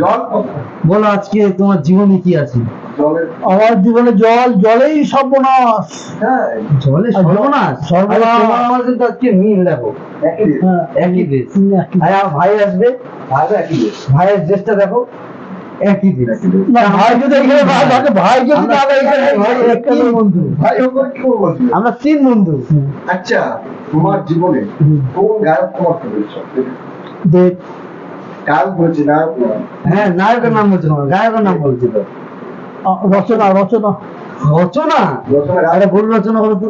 জল? বলো আজকে তোমার জীবনে কি আছে? আমার জীবনে জল জলেই সর্বনাশ। হ্যাঁ জলে সর্বনাশ? সর্বনাশ। আমার কিন্তু আজকে মিল দেখো। একই হ্যাঁ। আর আমার ভাই আসবে? ভালো একই দেশ। ভাইয়ের ড্রেসটা দেখো। একই দেশ। ভাই ভাই ভাই আমরা ভাই ভাই বন্ধু। ভাই ওপর কি করব বলছি? আমরা তিন বন্ধু। আচ্ছা তোমার জীবনে কোন গায়ক তোমার ফেভারিট গায়ক বলছি না হ্যাঁ নায়কের নাম বলছিল না গায়কের নাম বলছিল আ, রচনা রচনা রচনা? আরে ভুল রচনা করো তো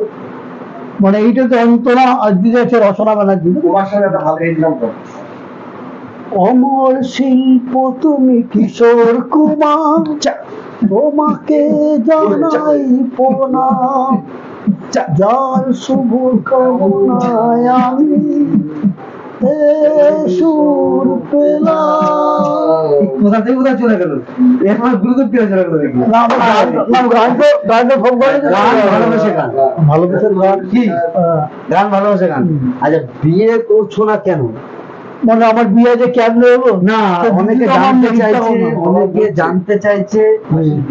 মানে এইটা তো অন্তরা রচনা তোমার সঙ্গে একটা ভালো ইনকাম অমর শিল্প তুমি কিশোর কুমার। তোমাকে জানাই প্রণাম। যার শুভ কামনায় আমি সুর কোথা থেকে কোথায় চলে গেল? চলে গেল গান- তো- গান তো ফোন করে গান ভালোবেসে গান। ভালোবেসে গান। কি? হ্যাঁ। গান ভালোবাসে গান। আচ্ছা বিয়ে করছ না কেন? মানে আমার বিয়ে যে কেন হলো? না অনেকে জানতে চাইছে অনেকে জানতে চাইছে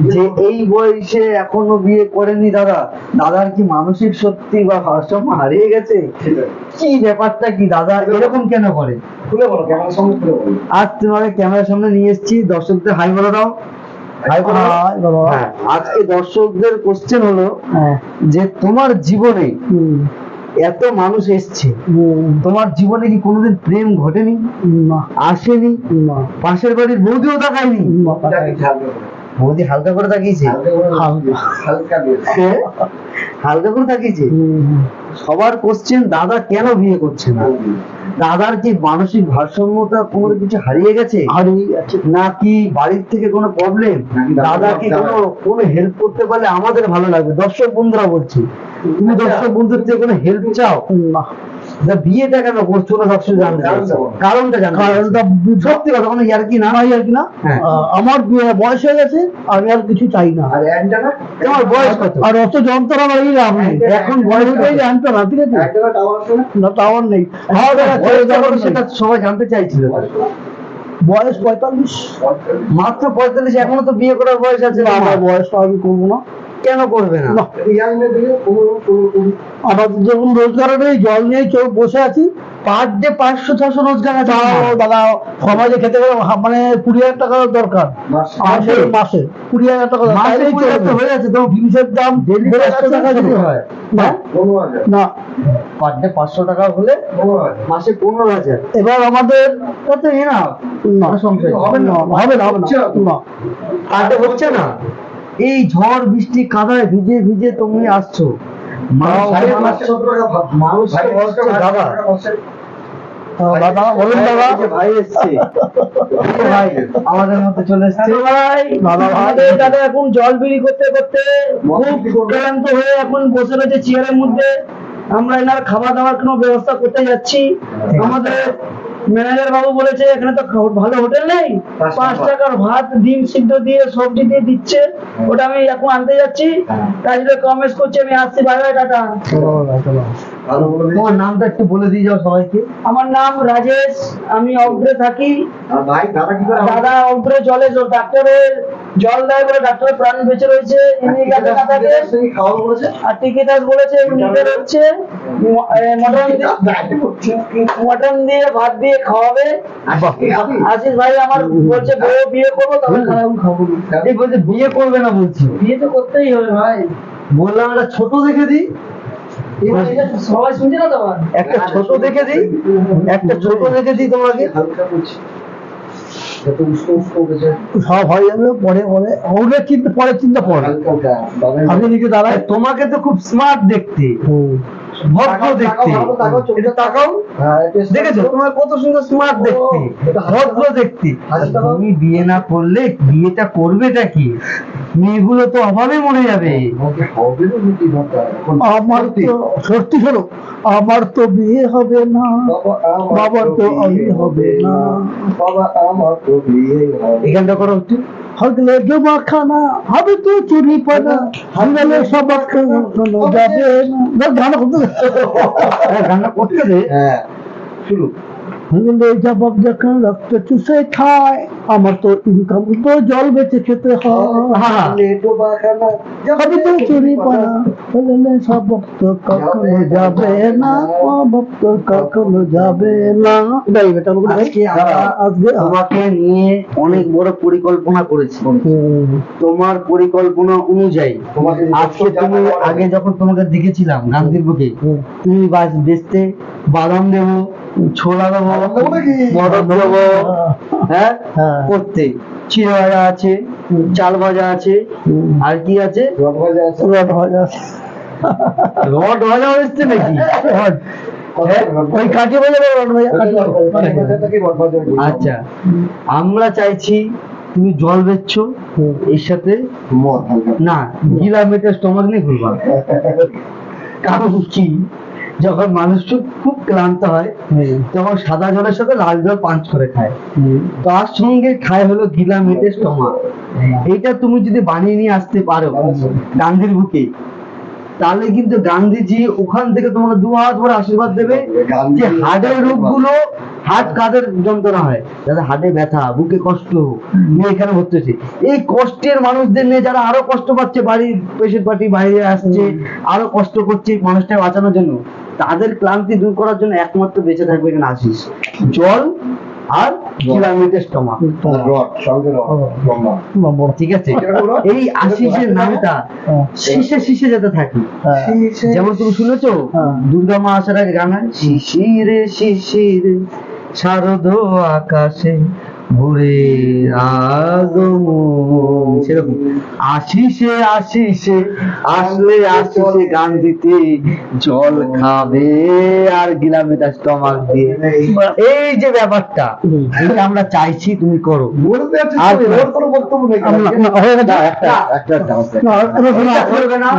যে এই বয়সে এখনও বিয়ে করেনি দাদা। দাদার কি মানসিক শক্তি বা ভারসাম্য হারিয়ে গেছে? কি ব্যাপারটা কি দাদা এরকম কেন করে? খুলে বলো ক্যামেরার সামনে খুলে বলো। আজ তোমাকে ক্যামেরার সামনে নিয়ে এসেছি। দর্শকদের হাই বলে দাও। হ্যাঁ, আজকে দর্শকদের কোশ্চেন হলো হ্যাঁ। যে তোমার জীবনে এত মানুষ এসছে। তোমার জীবনে কি কোনোদিন প্রেম ঘটেনি? আসেনি? না, পাশের বাড়ির বৌদিও তাকায়নি? বৌদি হালকা করে তাকিয়েছে? হালকা করে? হ্যাঁ? হালকা করে তাকিয়েছে? সবার কোশ্চেন দাদা কেন বিয়ে করছে না? দাদার কি মানসিক ভারসাম্যটা কোনো কিছু হারিয়ে গেছে? নাকি বাড়ির থেকে কোনো প্রবলেম দাদা দাদাকে কোনো কোনো হেল্প করতে পারলে আমাদের ভালো লাগবে? দর্শক বন্ধুরা বলছি তুমি আচ্ছা। দর্শক বন্ধুর থেকে কোনো হেল্প চাও? বিয়েটা কেন করছ না জানতে কারণটা বলো। কারণটা। সত্যি কথা কোনো ইয়ার কি না আর কি না। হ্যাঁ। আমার বিয়ে বয়স হয়ে গেছে আমি আর কিছু চাই না। তোমার বয়স কত? আর অত যন্ত্রণা লাভ নেই। এখন বয়স হয়ে জানতো না ঠিক আছে? না? টাওয়ার নেই। কত নেই। সেটা সবাই জানতে চাইছিল। বয়স পঁয়তাল্লিশ। মাত্র পঁয়তাল্লিশ এখনও তো বিয়ে করার বয়স আছে। আমার। বয়সটা আমি করব না। কেন করবে না? না। আমাদের যখন রোজগার নেই জল নিয়ে চোখ বসে আছি। পার ডে পাঁচশো ছশো রোজগার আছে। দাদা সমাজে খেতে গেলে মানে কুড়ি হাজার টাকা দরকার। মাসে। কুড়ি হাজার টাকা হয়ে যাচ্ছে তো জিনিসের দাম যাচ্ছে টাকা যদি হয়? না পনেরো না। পার ডে পাঁচশো টাকা হলে মাসে পনেরো হাজার। এবার আমাদের না। না হবে না হবে না হবে না। না। হচ্ছে না। এই ঝড় বৃষ্টি কাদায় ভিজে ভিজে তুমি আসছো। মানুষ সাড়ে সাড়ে পাঁচশো পাঁচশো টাকা ভাব। মানুষ ভাই, বলছে ভাই, দাদা। টাকা বসে। আহ, দাদা বলুন দাদা। ভাই এসছে। ভাই আমাদের মধ্যে চলে এসছে। ভাই দাদা আমাদের দাদা এখন জল বিলি করতে করতে খুব ক্লান্ত হয়ে এখন বসে রয়েছে চেয়ারের মধ্যে। আমরা এনার খাওয়া দাওয়ার কোনো ব্যবস্থা করতে যাচ্ছি। আমাদের ম্যানেজার বাবু বলেছে এখানে তো ভালো হোটেল নেই। পাঁচ টাকার ভাত ডিম সিদ্ধ দিয়ে সবজি দিয়ে দিচ্ছে। ওটা আমি এখন আনতে যাচ্ছি। হ্যাঁ। তাই জন্য কমেন্ট করছি আমি আসছি। Bye bye tata. তোমার নামটা একটু বলে দিয়ে যাও সবাইকে। আমার নাম রাজেশ আমি অগ্রে থাকি। ভাই দাদা কি করে দাদা অগ্রে জলে ডাক্তারের জল দেয় বলে ডাক্তারের প্রাণ বেঁচে রয়েছে। বলেছে? আর টিকিটাস বলেছে নিজে হচ্ছে মটন মটন দিয়ে ভাত দিয়ে খাওয়াবে। আশিস ভাই আমার বলছে বউ বিয়ে করব তবে খাব বলছে বিয়ে করবে না বলছি। বিয়ে তো করতেই হবে ভাই। বললাম একটা ছোট দেখে দিই একটা ছোট দেখে দিই একটা ছোট দেখে দিই তোমাকে। সব হয়ে যাবে পরে পরে। ওগুলো চিন্তা পরে চিন্তা আপনি নিজে দাঁড়ায় তোমাকে তো খুব স্মার্ট দেখতে। ভদ্র দেখতে। তাকাও, তাকাও, এটা তাকাও। হ্যাঁ দেখেছ? তোমার কত সুন্দর স্মার্ট দেখতে। ভদ্র দেখতে। তুমি বিয়ে না করলে বিয়েটা করবেটা কি? মেয়েগুলো তো অভাবে মরে যাবে। আমার তো সত্যি শোনো আমার তো বিয়ে হবে না। বাবার তো আমি হবে না। বাবা আমার তো বিয়ে এখানটা করো একটু। হগলে জমা খানা হবে তো চুরি পানা হাঙ্গালে সব যাবে না। গান করতে গান করতে হ্যাঁ। শুরু। হলে জবাব যখন রক্ত চুষে খায় আমার তো ইনকাম তো জল বেচে খেতে হয়। লেটো বাখানা আমি তো চুরি পানা হলে সব ভক্ত কখনো যাবে না। ভক্ত কখনো যাবে না। গাই বেটা লোক আজকে আমরা নিয়ে অনেক বড় পরিকল্পনা করেছি। হুম, তোমার পরিকল্পনা অনুযায়ী তোমাকে আজকে তুমি আগে যখন তোমাকে দেখেছিলাম গান্ধীর বুকে তুমি বাস বেচতে বাদাম দেবো ছোলা দেবো দেবো মটর দেবো হ্যাঁ। হ্যাঁ। করতে। চিড়ে ভাজা আছে চাল ভাজা আছে। আর কি আছে? রড ভাজা আছে। রড ভাজা আছে। রড ভাজা হচ্ছে নাকি? হ্যাঁ? ওই কাঠি ভাজা রড ভাজা। কাঠি ভাজা। ভাজাটাকে রড ভাজা বলি। আচ্ছা। আমরা চাইছি তুমি জল বেচছো এর সাথে মদ না গিলা মেটে স্টমাক নিয়ে ঘুরবা। কারণ কি? যখন মানুষ খুব ক্লান্ত হয় তখন সাদা জলের সাথে লাল জল পাঞ্চ করে খায়। তার সঙ্গে খায় হলো গিলা মেটে স্টমাক এইটা তুমি যদি বানিয়ে নিয়ে আসতে পারো গান্ধীর বুকে তাহলে কিন্তু গান্ধীজি ওখান থেকে তোমাকে দু হাত ভরে আশীর্বাদ দেবে যে হার্টের রোগগুলো হার্ট কাদের যন্ত্রণা হয়। যাদের হার্টে ব্যথা বুকে কষ্ট নিয়ে এখানে ভর্তি হচ্ছে। এই কষ্টের মানুষদের নিয়ে যারা আরও কষ্ট পাচ্ছে বাড়ির পেশেন্ট পার্টি বাইরে আসছে আরও কষ্ট করছে মানুষটা বাঁচানোর জন্য তাদের ক্লান্তি দূর করার জন্য একমাত্র বেঁচে থাকবে এখানে আশিস। জল আর কিলোমিটার লম্বা নম্বর। ঠিক আছে? এই আশিসের নামটা হ্যাঁ, শিশে শিশে যেতে থাকে। হ্যাঁ। যেমন তুমি শুনেছো হ্যাঁ। দুর্গা মা আসার আগে গান হয় শিশিরে শিশিরে শারদ আকাশে ভোরে আগমন। সেরকম। আশিসে আশিসে আসলে আশিসে গান দিতে জল খাবে আর গিলামিটা স্টমাক দিয়ে। এই যে ব্যাপারটা এটা আমরা চাইছি তুমি করো। আর কোনো বক্তব্য নেই। আজকে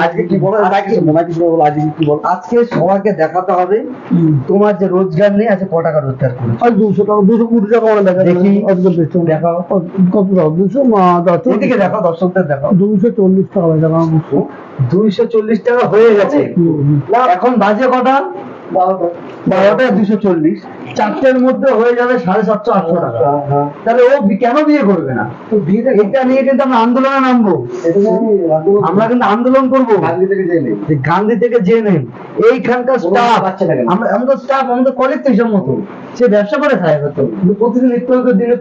আজকে আজকে সবাইকে দেখাতে হবে তোমার যে রোজগার নেই আছে ক টাকা রোজগার করে দুশো টাকা দুশো কুড়ি টাকা দেখা। দেখি। দেখাও। কত দুশো দেখো দর্শকদের দেখো দুশো চল্লিশ টাকা দুইশো চল্লিশ টাকা হয়ে গেছে। এখন বাজে কটা? বারোটা দুশো চল্লিশ। চারটের মধ্যে হয়ে যাবে সাড়ে সাতশো আটশো টাকা। তাহলে ও কেন বিয়ে করবে না? এটা নিয়ে কিন্তু আমরা আন্দোলনে নামবো। আমরা কিন্তু আন্দোলন করব। গান্ধী থেকে জেনে যে গান্ধী থেকে জেনে এইখানকার স্টাফ? আমরা আমাদের স্টাফ আমাদের কলেজ তো হিসাব মতো। সে ব্যবসা করে খায় হয়তো। প্রতিদিন একটু দিনে